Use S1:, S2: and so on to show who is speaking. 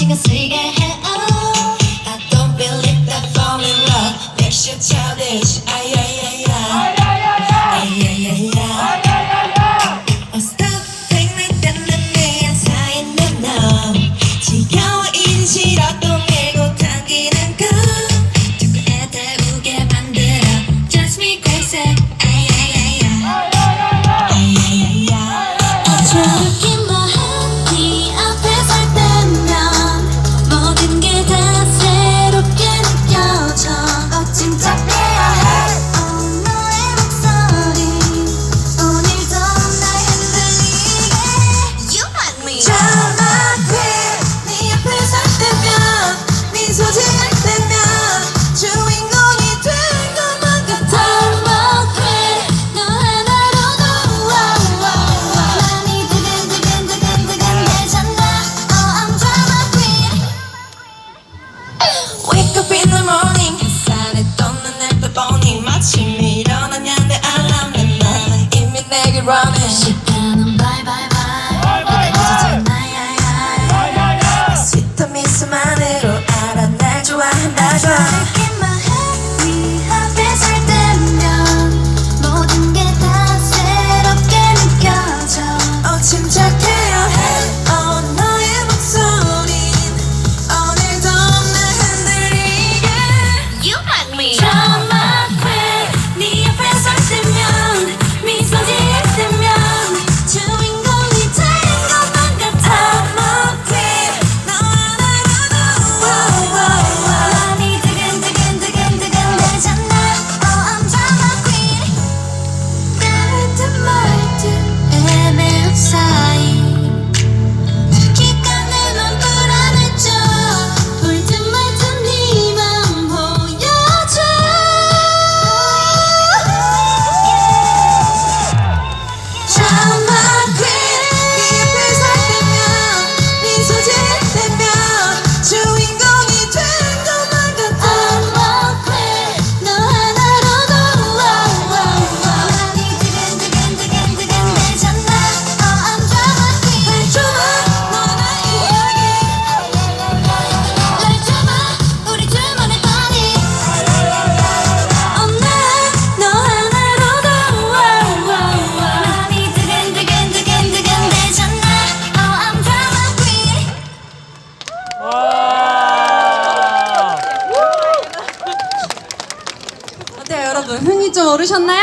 S1: 시간 쓰게 해 oh. I don't believe that fall in love makes you childish 아야야야 아야야야 Oh stop 생각나는 내 안사이는 너 지겨워인 싫어도 밀고 당기는 거 자꾸 애태우게 만들어 Just me crazy 아야야야 아야야야 어저께 식단은 바이바이. I'm
S2: a 여러분 흥이 좀 오르셨나요?